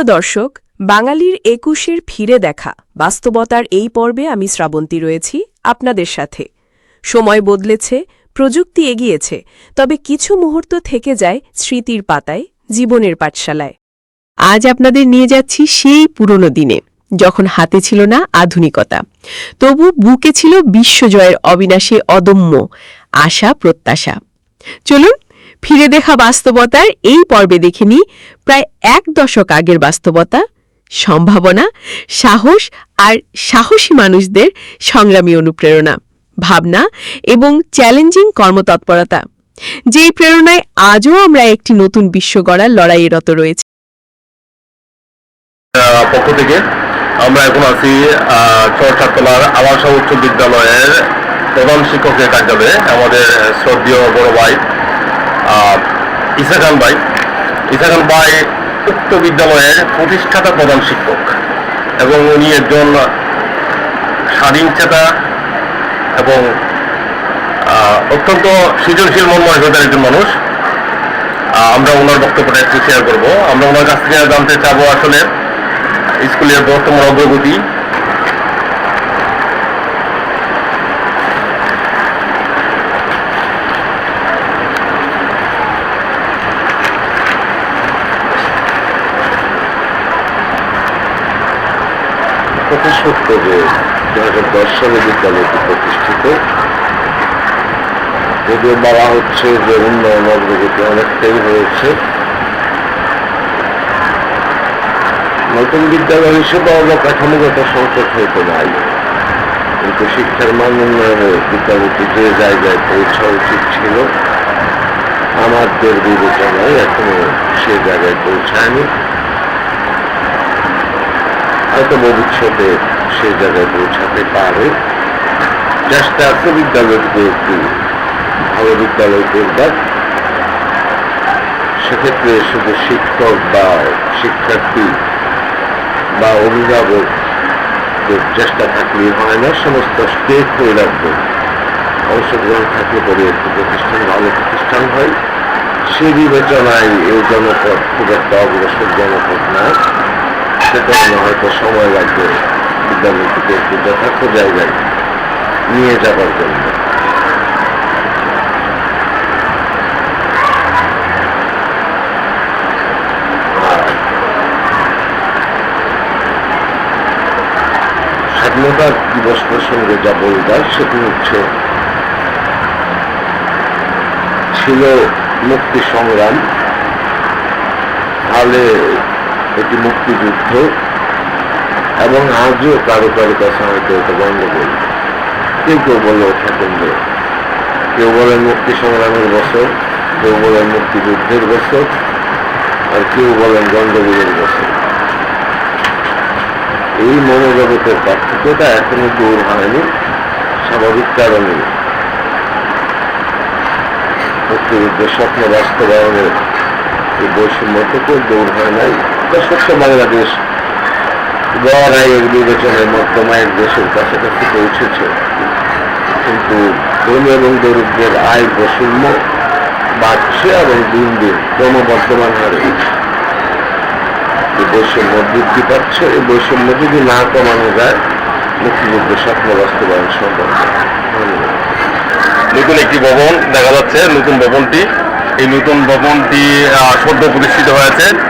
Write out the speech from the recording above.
প্রিয় দর্শক, বাঙালির একুশের ফিরে দেখা। বাস্তবতার এই পর্বে আমি শ্রাবন্তী রয়েছি আপনাদের সাথে। সময় বদলেছে, প্রযুক্তি এগিয়েছে, তবে কিছু মুহূর্ত থেকে যায় স্মৃতির পাতায়, জীবনের পাঠশালায়। আজ আপনাদের নিয়ে যাচ্ছি সেই পুরনো দিনে, যখন হাতে ছিল না আধুনিকতা। তবু বুকে ছিল বিশ্বজয়ের অবিনাশী অদম্য আশা প্রত্যাশা চলুন ফিরে দেখা বাস্তবতার এই পর্বে দেখে প্রায় এক দশক আগের বাস্তবতা, সম্ভাবনা, সাহস আর সাহসী মানুষদের সংগ্রামী অনুপ্রেরণা, ভাবনা এবং চ্যালেঞ্জিং কর্মতৎপরতা, যেই প্রেরণায় আজও আমরা একটি নতুন বিশ্ব গড়ার লড়াইয়ে রত রয়েছে পক্ষ থেকে আমরা এখন আছি চরচাতলার আবাসা উচ্চ বিদ্যালয়ের প্রধান শিক্ষকের কার্যালয়ে, আমাদের শ্রদ্ধীয় বড় ভাই ইসা খান ভাই ইসা খান ভাই উক্ত বিদ্যালয়ের প্রতিষ্ঠাতা প্রধান শিক্ষক এবং উনি একজন স্বাধীন চেতা এবং অত্যন্ত সৃজনশীল মন মানসিকতার একজন মানুষ। আমরা ওনার বক্তব্যটা একটু শেয়ার করব। আমরা ওনার কাছ থেকে জানতে চাবো আসলে স্কুলের বর্তমান অগ্রগতি অতি সত্য যে দশ সালে বিদ্যালয়টি প্রতিষ্ঠিত। যদিও বলা হচ্ছে যে উন্নয়ন অগ্রগতি অনেকটাই হয়েছে। নতুন বিদ্যালয় হিসেবে অবকাঠামোগত সংকট হয়তো নাই। কিন্তু শিক্ষার মান উন্নয়নে বিদ্যালয়টি যে জায়গায় পৌঁছা উচিত ছিল, আমাদের বিবেচনায় এখনও সে জায়গায় পৌঁছায়নি। হয়তো ভবিষ্যতে সে জায়গায় পৌঁছাতে পারে। চেষ্টা আছে বিদ্যালয়টিকে একটি ভালো বিদ্যালয় করবার। সেক্ষেত্রে শুধু শিক্ষক বা শিক্ষার্থী বা অভিভাবক চেষ্টা থাকলে হয় না, সমস্ত স্টেক হয়ে রাখবে অংশগ্রহণ থাকলে পরে একটি প্রতিষ্ঠান, ভালো প্রতিষ্ঠান হয়। সে বিবেচনায় এই জনপদ খুব একটা অগ্রসর জনপদ না। সে কারণে হয়তো সময় লাগবে বিদ্যালয়টিকে একটু যথার্থ জায়গায় নিয়ে যাবার জন্য। স্বাধীনতা দিবস প্রসঙ্গে যা বলবার, সেটি হচ্ছে ছিল মুক্তি সংগ্রাম। তাহলে এটি মুক্তিযুদ্ধ এবং আজও কারও কারও কাছে হয়তো এটা গণ্ডগোল। কেউ কেউ বলে যে কেউ বলেন মুক্তি সংগ্রামের বছর, কেউ বলেন মুক্তিযুদ্ধের বছর, আর কেউ বলেন গণ্ডগোলের বছর। এই মনোজগতের পার্থক্যটা এখনও দূর হয়নি, স্বাভাবিক কারণে মুক্তিযুদ্ধের স্বপ্ন বাস্তবায়নের এই বৈষম্য থেকে দূর হয় নাই। তা সত্য বাংলাদেশ। গড় আয়ের বিবেচনায় মধ্যমায়ের দেশের কাছাকাছি পৌঁছেছে। কিন্তু ধনী এবং দরিদ্রের আয় বৈষম্য বাড়ছে এবং দিন দিন ক্রমবর্ধমান হারে। এই বৈষম্য বৃদ্ধি পাচ্ছে। এই বৈষম্য যদি না কমানো যায়, মুক্তিযুদ্ধের স্বপ্ন বাস্তবায়ন সম্ভব নতুন একটি ভবন দেখা যাচ্ছে। নতুন ভবনটি। এই নতুন ভবনটি সদ্য প্রতিষ্ঠিত হয়েছে।